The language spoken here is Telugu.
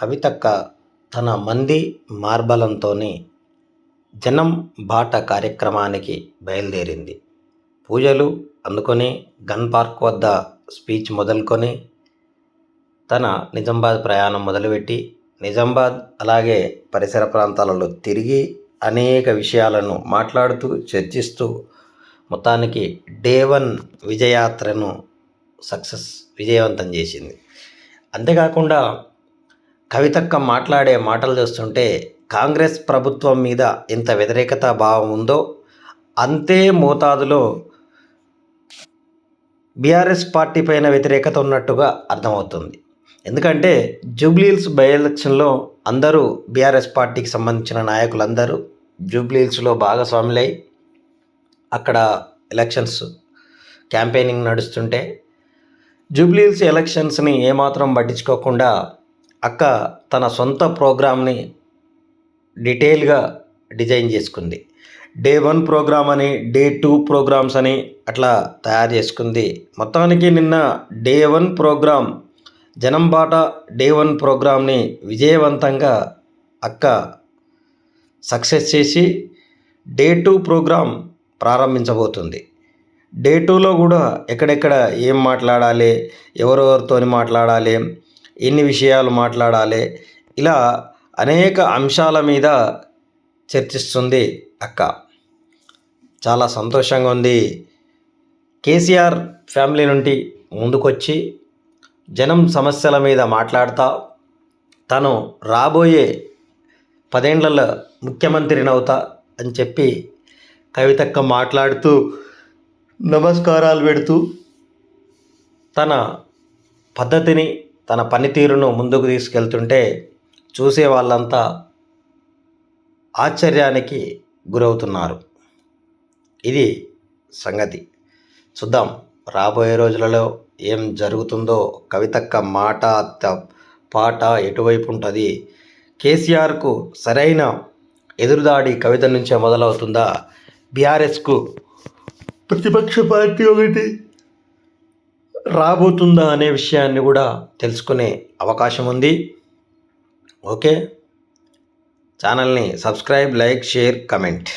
కవితక్క తన మంది మార్బలంతోనే జనం బాట కార్యక్రమానికి బయలుదేరింది. పూజలు అందుకొని గన్ పార్క్ వద్ద స్పీచ్ మొదలుకొని తన నిజామాబాద్ ప్రయాణం మొదలుపెట్టి నిజామాబాద్ అలాగే పరిసర ప్రాంతాలలో తిరిగి అనేక విషయాలను మాట్లాడుతూ చర్చిస్తూ మొత్తానికి డే వన్ విజయాత్రను సక్సెస్ విజయవంతం చేసింది. అంతేకాకుండా కవితక్క మాట్లాడే మాటలు చూస్తుంటే కాంగ్రెస్ ప్రభుత్వం మీద ఎంత వ్యతిరేకత భావం ఉందో అంతే మోతాదులో బీఆర్ఎస్ పార్టీ పైన వ్యతిరేకత ఉన్నట్టుగా అర్థమవుతుంది. ఎందుకంటే జూబ్లీహిల్స్ బై ఎలక్షన్లో అందరూ బీఆర్ఎస్ పార్టీకి సంబంధించిన నాయకులందరూ జూబ్లీహిల్స్లో భాగస్వాములై అక్కడ ఎలక్షన్స్ క్యాంపెయినింగ్ నడుస్తుంటే జూబ్లీహిల్స్ ఎలక్షన్స్ని ఏమాత్రం పట్టించుకోకుండా అక్క తన సొంత ప్రోగ్రామ్ని డీటెయిల్గా డిజైన్ చేసుకుంది. డే వన్ ప్రోగ్రామ్ అని డే టూ ప్రోగ్రామ్స్ అని అట్లా తయారు చేసుకుంది. మొత్తానికి నిన్న డే వన్ ప్రోగ్రామ్ జనం బాట డే వన్ ప్రోగ్రామ్ని విజయవంతంగా అక్క సక్సెస్ చేసి డే టూ ప్రోగ్రామ్ ప్రారంభించబోతుంది. డే టూలో కూడా ఎక్కడెక్కడ ఏం మాట్లాడాలి ఎవరెవరితో మాట్లాడాలి ఎన్ని విషయాలు మాట్లాడాలి? ఇలా అనేక అంశాల మీద చర్చిస్తుంది అక్క. చాలా సంతోషంగా ఉంది. కేసీఆర్ ఫ్యామిలీ నుండి ముందుకొచ్చి జనం సమస్యల మీద మాట్లాడతా తను రాబోయే పదేండ్లలో ముఖ్యమంత్రిని అవుతా అని చెప్పి కవితక్క మాట్లాడుతూ నమస్కారాలు పెడుతూ తన పద్ధతిని తన పనితీరును ముందుకు తీసుకెళ్తుంటే చూసే వాళ్ళంతా ఆశ్చర్యానికి గురవుతున్నారు. ఇది సంగతి. చూద్దాం. రాబోయే రోజులలో ఏం జరుగుతుందో కవితక్క మాట పాట ఎటువైపు ఉంటుంది? కేసీఆర్కు సరైన ఎదురుదాడి కవిత నుంచే మొదలవుతుందా? బీఆర్ఎస్కు ప్రతిపక్ష పార్టీ ఒకటి రాబోతుందా అనే విషయాన్ని కూడా తెలుసుకునే అవకాశం ఉంది. ఓకే. ఛానల్ని సబ్స్క్రైబ్ లైక్ షేర్ కమెంట్.